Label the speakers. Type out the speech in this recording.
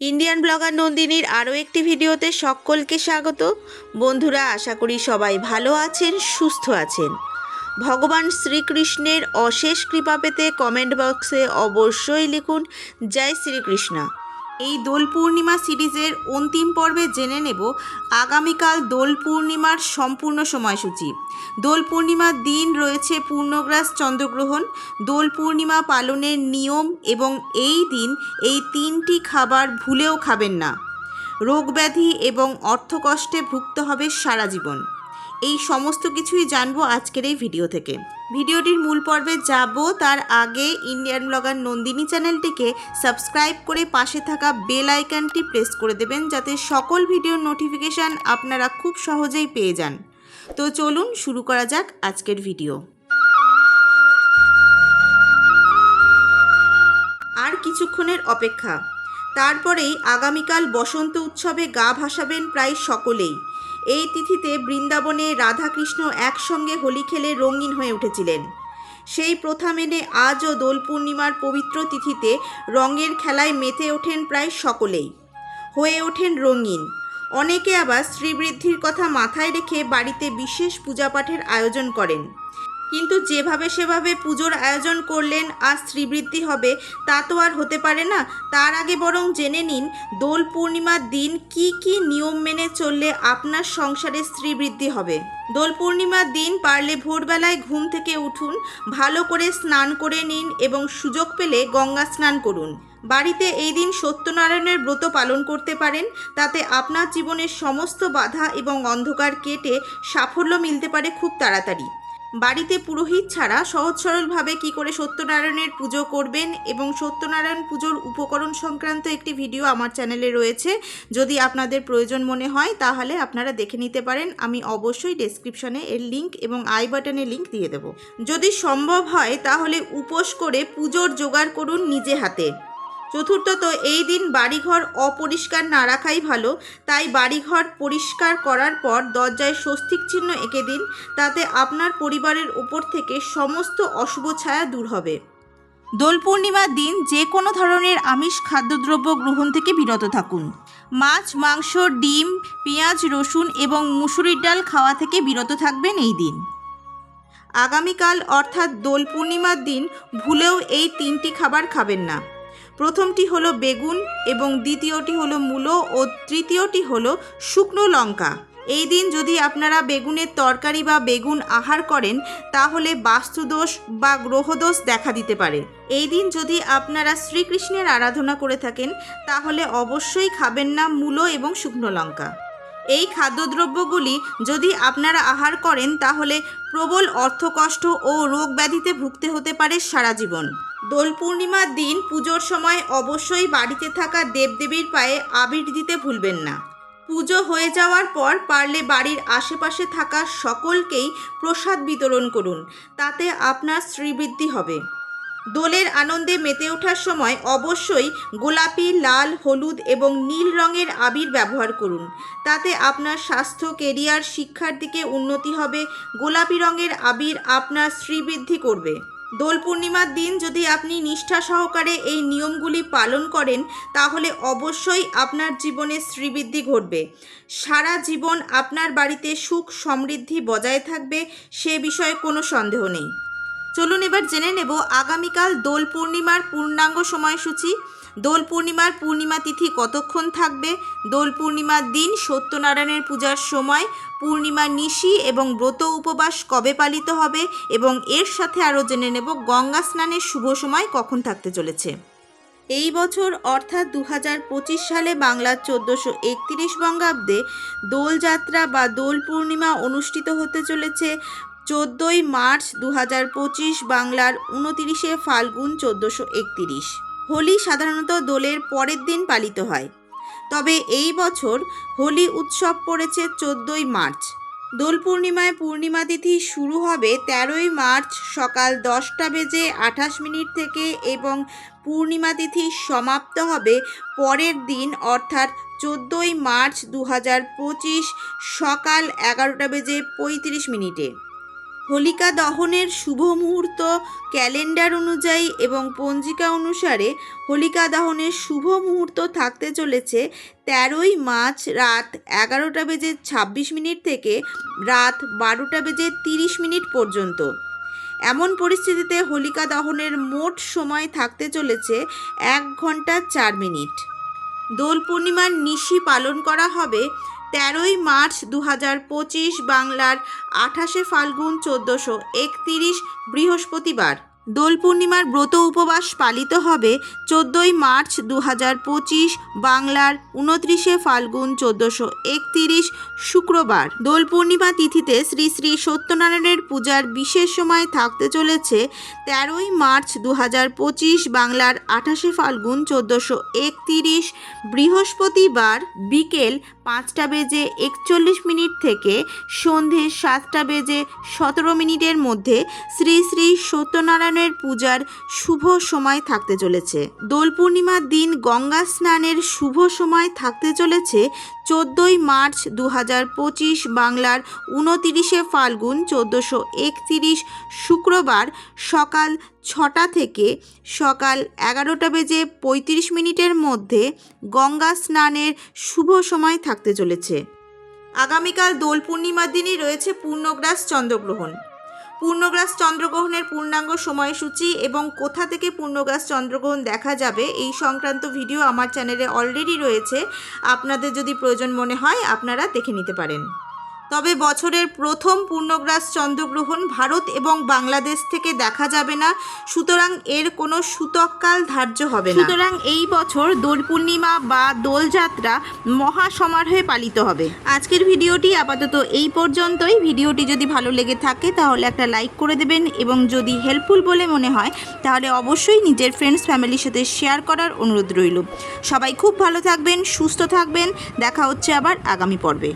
Speaker 1: Indian blogger নন্দিনীর আরও একটি ভিডিওতে সকলকে স্বাগত। বন্ধুরা, আশা করি সবাই ভালো আছেন, সুস্থ আছেন। ভগবান শ্রীকৃষ্ণের অশেষ কৃপা পেতে কমেন্ট বক্সে অবশ্যই লিখুন, জয় শ্রীকৃষ্ণ। এই দোল পূর্ণিমা সিরিজের অন্তিম পর্বে জেনে নেব আগামীকাল দোল পূর্ণিমার সম্পূর্ণ সময়সূচি। দোল পূর্ণিমার দিন রয়েছে পূর্ণগ্রাস চন্দ্রগ্রহণ। দোল পূর্ণিমা পালনের নিয়ম এবং এই দিন এই তিনটি খাবার ভুলেও খাবেন না। রোগব্যাধি এবং অর্থকষ্টে ভুগতে হবে সারা জীবন। এই সমস্ত কিছুই জানব আজকের এই ভিডিও থেকে। ভিডিওটির মূল পর্বে যাব। তার আগে ইন্ডিয়ান ব্লগার নন্দিনী চ্যানেলটিকে সাবস্ক্রাইব করে পাশে থাকা বেল আইকনটি প্রেস করে দেবেন, যাতে সকল ভিডিওর নোটিফিকেশান আপনারা খুব সহজেই পেয়ে যান। তো চলুন শুরু করা যাক আজকের ভিডিও। আর কিছুক্ষণের অপেক্ষা। তারপরেই আগামীকাল বসন্ত উৎসবে গা ভাসাবেন প্রায় সকলেই। এই তিথিতে বৃন্দাবনে রাধাকৃষ্ণ একসঙ্গে হোলি খেলে রঙিন হয়ে উঠেছিলেন। সেই প্রথা মেনে আজও দোল পূর্ণিমার পবিত্র তিথিতে রঙের খেলায় মেতে ওঠেন প্রায় সকলেই। হয়ে ওঠেন রঙিন। অনেকে আবার শ্রীবৃদ্ধির কথা মাথায় রেখে বাড়িতে বিশেষ পূজাপাঠের আয়োজন করেন। কিন্তু যেভাবে সেভাবে পুজোর আয়োজন করলেন আর শ্রীবৃদ্ধি হবে, তা তো আর হতে পারে না। তার আগে বরং জেনে নিন, দোল পূর্ণিমার দিন কি কি নিয়ম মেনে চললে আপনার সংসারে শ্রীবৃদ্ধি হবে। দোল পূর্ণিমার দিন পারলে ভোরবেলায় ঘুম থেকে উঠুন, ভালো করে স্নান করে নিন এবং সুযোগ পেলে গঙ্গা স্নান করুন। বাড়িতে এই দিন সত্যনারায়ণের ব্রত পালন করতে পারেন, তাতে আপনার জীবনের সমস্ত বাধা এবং অন্ধকার কেটে সাফল্য মিলতে পারে খুব তাড়াতাড়ি। বাড়িতে পুরোহিত ছাড়া সহজ সরলভাবে কী করে সত্যনারায়ণের পুজো করবেন এবং সত্যনারায়ণ পুজোর উপকরণ সংক্রান্ত একটি ভিডিও আমার চ্যানেলে রয়েছে। যদি আপনাদের প্রয়োজন মনে হয়, তাহলে আপনারা দেখে নিতে পারেন। আমি অবশ্যই ডেসক্রিপশনে এর লিঙ্ক এবং আই বাটনে লিঙ্ক দিয়ে দেবো। যদি সম্ভব হয়, তাহলে উপোস করে পুজোর জোগাড় করুন নিজে হাতে। চতুর্থত, এই দিন বাড়িঘর অপরিষ্কার না রাখাই ভালো। তাই বাড়িঘর পরিষ্কার করার পর দরজায় স্বস্তিক চিহ্ন এঁকে দিন, তাতে আপনার পরিবারের ওপর থেকে সমস্ত অশুভ ছায়া দূর হবে। দোল পূর্ণিমার দিন যে কোনো ধরনের আমিষ খাদ্যদ্রব্য গ্রহণ থেকে বিরত থাকুন। মাছ, মাংস, ডিম, পেঁয়াজ, রসুন এবং মুসুরির ডাল খাওয়া থেকে বিরত থাকবেন এই দিন। আগামীকাল অর্থাৎ দোল পূর্ণিমার দিন ভুলেও এই তিনটি খাবার খাবেন না। প্রথমটি হলো বেগুন এবং দ্বিতীয়টি হলো মূলো ও তৃতীয়টি হলো শুকনো লঙ্কা। এই দিন যদি আপনারা বেগুনের তরকারি বা বেগুন আহার করেন, তাহলে বাস্তুদোষ বা গ্রহদোষ দেখা দিতে পারে। এই দিন যদি আপনারা শ্রীকৃষ্ণের আরাধনা করে থাকেন, তাহলে অবশ্যই খাবেন না মূলো এবং শুকনো লঙ্কা। এই খাদ্যদ্রব্যগুলি যদি আপনারা আহার করেন, তাহলে প্রবল অর্থকষ্ট ও রোগ ব্যাধিতে ভুগতে হতে পারে সারা জীবন। দোল পূর্ণিমার দিন পুজোর সময় অবশ্যই বাড়িতে থাকা দেবদেবীর পায়ে আবির দিতে ভুলবেন না। পুজো হয়ে যাওয়ার পর পারলে বাড়ির আশেপাশে থাকা সকলকেই প্রসাদ বিতরণ করুন, তাতে আপনার শ্রীবৃদ্ধি হবে। দোলের আনন্দে মেতে ওঠার সময় অবশ্যই গোলাপি, লাল, হলুদ এবং নীল রঙের আবির ব্যবহার করুন। তাতে আপনার স্বাস্থ্য, কেরিয়ার, শিক্ষার দিকে উন্নতি হবে। গোলাপি রঙের আবির আপনার শ্রীবৃদ্ধি করবে। দোল পূর্ণিমার দিন যদি আপনি নিষ্ঠা সহকারে এই নিয়মগুলি পালন করেন, তাহলে অবশ্যই আপনার জীবনে শ্রীবৃদ্ধি ঘটবে। সারা জীবন আপনার বাড়িতে সুখ সমৃদ্ধি বজায় থাকবে, সে বিষয়ে কোনো সন্দেহ নেই। চলুন এবার জেনে নেব আগামীকাল দোল পূর্ণিমার পূর্ণাঙ্গ সময়সূচি। দোল পূর্ণিমার পূর্ণিমা তিথি কতক্ষণ থাকবে? দোল পূর্ণিমার দিন সত্যনারায়ণের পূজার সময়। পূর্ণিমা নিশি এবং ব্রত উপবাস কবে পালিত হবে? এবং এর সাথে আরও জেনে নেব গঙ্গা স্নানের শুভ সময় কখন থাকতে চলেছে। এই বছর অর্থাৎ দু হাজার পঁচিশ সালে বাংলার চোদ্দোশো একতিরিশ বঙ্গাব্দে দোলযাত্রা বা দোল পূর্ণিমা অনুষ্ঠিত হতে চলেছে। চোদ্দোই মার্চ দু হাজার পঁচিশ বাংলার উনতিরিশে ফাল্গুন চোদ্দোশো একতিরিশ। হোলি সাধারণত দোলের পরের দিন পালিত হয়। তবে এই বছর হোলি উৎসব পড়েছে চোদ্দোই মার্চ। দোল পূর্ণিমায় পূর্ণিমা তিথি শুরু হবে তেরোই মার্চ সকাল দশটা বেজে আঠাশ মিনিট থেকে এবং পূর্ণিমা তিথি সমাপ্ত হবে পরের দিন অর্থাৎ চোদ্দোই মার্চ দু হাজার পঁচিশ সকাল এগারোটা বেজে পঁয়ত্রিশ মিনিটে। হোলিকা দহনের শুভ মুহূর্ত ক্যালেন্ডার অনুযায়ী এবং পঞ্জিকা অনুসারে হোলিকা দহনের শুভ মুহূর্ত থাকতে চলেছে তেরোই মার্চ রাত এগারোটা বেজে ছাব্বিশ মিনিট থেকে রাত বারোটা বেজে তিরিশ মিনিট পর্যন্ত। এমন পরিস্থিতিতে হোলিকা দহনের মোট সময় থাকতে চলেছে এক ঘণ্টা চার মিনিট। দোল পূর্ণিমার নিশি পালন করা হবে তেরোই মার্চ দু হাজার পঁচিশ বাংলার আঠাশে ফাল্গুন চোদ্দোশো একতিরিশ বৃহস্পতিবার। দোল পূর্ণিমার ব্রত উপবাস পালিত হবে চোদ্দোই মার্চ দু পঁচিশ বাংলার উনত্রিশে ফাল্গুন চোদ্দোশো একতিরিশ শুক্রবার। দোল পূর্ণিমা তিথিতে শ্রী শ্রী সত্যনারায়ণের পূজার বিশেষ সময় থাকতে চলেছে তেরোই মার্চ দু পঁচিশ বাংলার আঠাশে ফাল্গুন চোদ্দোশো একতিরিশ বৃহস্পতিবার বিকেল পাঁচটা বেজে একচল্লিশ মিনিট থেকে সন্ধে সাতটা বেজে সতেরো মিনিটের মধ্যে শ্রী শ্রী সত্যনারায়ণের পূজার শুভ সময় থাকতে চলেছে। দোল পূর্ণিমার দিন গঙ্গা স্নানের শুভ সময় থাকতে চলেছে। চোদ্দোই মার্চ দু হাজার পঁচিশ বাংলার উনতিরিশে ফাল্গুন চোদ্দোশো একতিরিশ শুক্রবার সকাল ছটা থেকে সকাল এগারোটা বেজে পঁয়ত্রিশ মিনিটের মধ্যে গঙ্গা স্নানের শুভ সময় থাকতে চলেছে। আগামীকাল দোল পূর্ণিমার দিনই রয়েছে পূর্ণগ্রাস চন্দ্রগ্রহণ। পূর্ণগ্রাস চন্দ্রগ্রহণের পূর্ণাঙ্গ সময়সূচি এবং কোথা থেকে পূর্ণগ্রাস চন্দ্রগ্রহণ দেখা যাবে এই সংক্রান্ত ভিডিও আমার চ্যানেলে অলরেডি রয়েছে। আপনাদের যদি প্রয়োজন মনে হয়, আপনারা দেখে নিতে পারেন। তবে বছরের প্রথম পূর্ণগ্রাস চন্দ্রগ্রহণ ভারত এবং বাংলাদেশ থেকে দেখা যাবে না, সুতরাং এর কোনো সূতককাল ধার্য হবে না। সুতরাং এই বছর দোল পূর্ণিমা বা দোলযাত্রা মহা সমারোহে পালিত হবে। আজকের ভিডিওটি আপাতত এই পর্যন্তই। ভিডিওটি যদি ভালো লেগে থাকে, তাহলে একটা লাইক করে দেবেন এবং যদি হেল্পফুল বলে মনে হয়, তাহলে অবশ্যই নিজের ফ্রেন্ডস ফ্যামিলির সাথে শেয়ার করার অনুরোধ রইল। সবাই খুব ভালো থাকবেন, সুস্থ থাকবেন। দেখা হচ্ছে আবার আগামী পর্বে।